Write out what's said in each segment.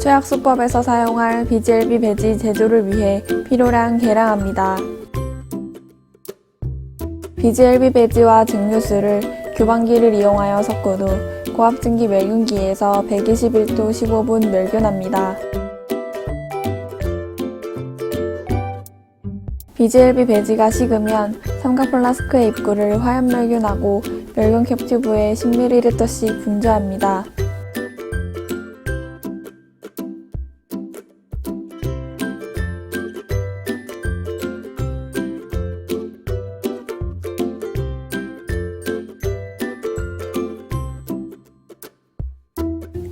최악수법에서 사용할 BGLB 배지 제조를 위해 필요량 계량합니다. BGLB 배지와 증류수를 교반기를 이용하여 섞은 후 고압증기 멸균기에서 121도 15분 멸균합니다. BGLB 배지가 식으면 삼각 플라스크의 입구를 화염 멸균하고 멸균 캡튜브에 10ml씩 분주합니다.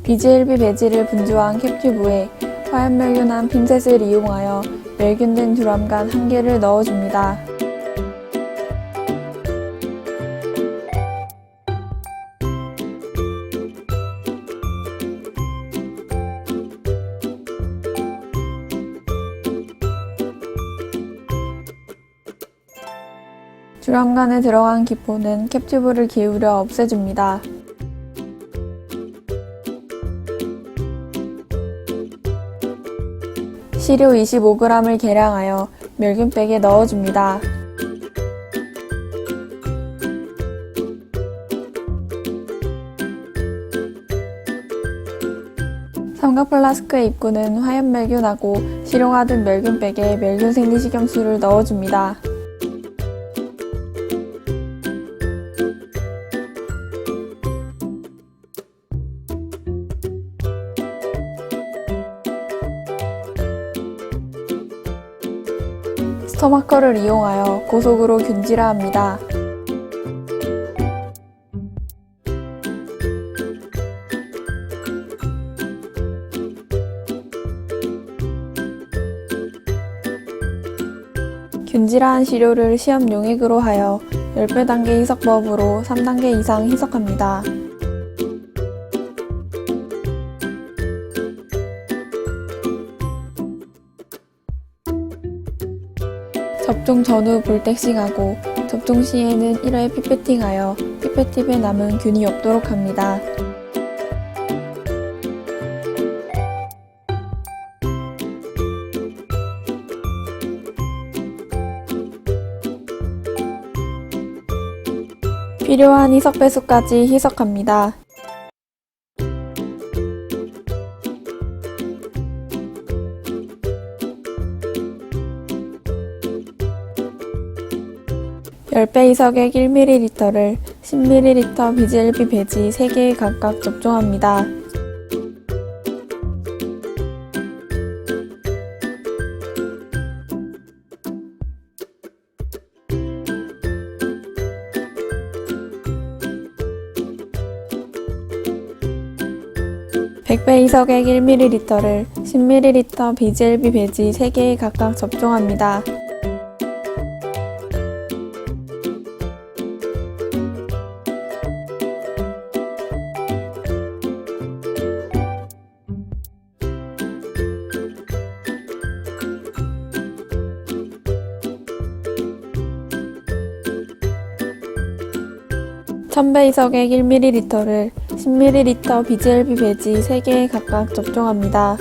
BGLB 배지를 분주한 캡튜브에 화염 멸균한 핀셋을 이용하여 멸균된 드럼간 한 개를 넣어줍니다. 드럼간에 들어간 기포는 캡튜브를 기울여 없애줍니다. 시료 25g을 계량하여 멸균백에 넣어줍니다. 삼각 플라스크의 입구는 화염 멸균하고 시료가 든 멸균백에 멸균 생리식염수를 넣어줍니다. 스토마커를 이용하여 고속으로 균질화합니다. 균질화한 시료를 시험 용액으로 하여 10배 단계 희석법으로 3단계 이상 희석합니다. 접종 전후 볼텍싱하고 접종 시에는 1회 피페팅하여 피페팁에 남은 균이 없도록 합니다. 필요한 희석 배수까지 희석합니다. 열배 이석액 1ml를 10ml BGLB 배지 3개 각각 접종합니다. (100배) 이석액 1ml를 10ml BGLB 배지 3개 각각 접종합니다. 천배 이석액 1ml를 10ml BGLB 배지 3개 각각 접종합니다.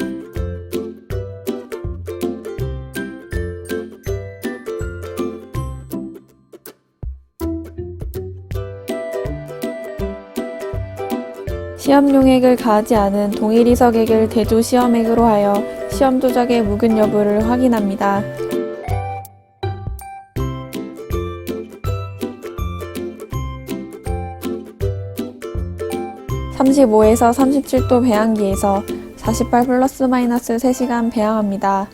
시험 용액을 가하지 않은 동일 이석액을 대조 시험액으로 하여 시험 조작의 무균 여부를 확인합니다. 35에서 37도 배양기에서 48 플러스 마이너스 3시간 배양합니다.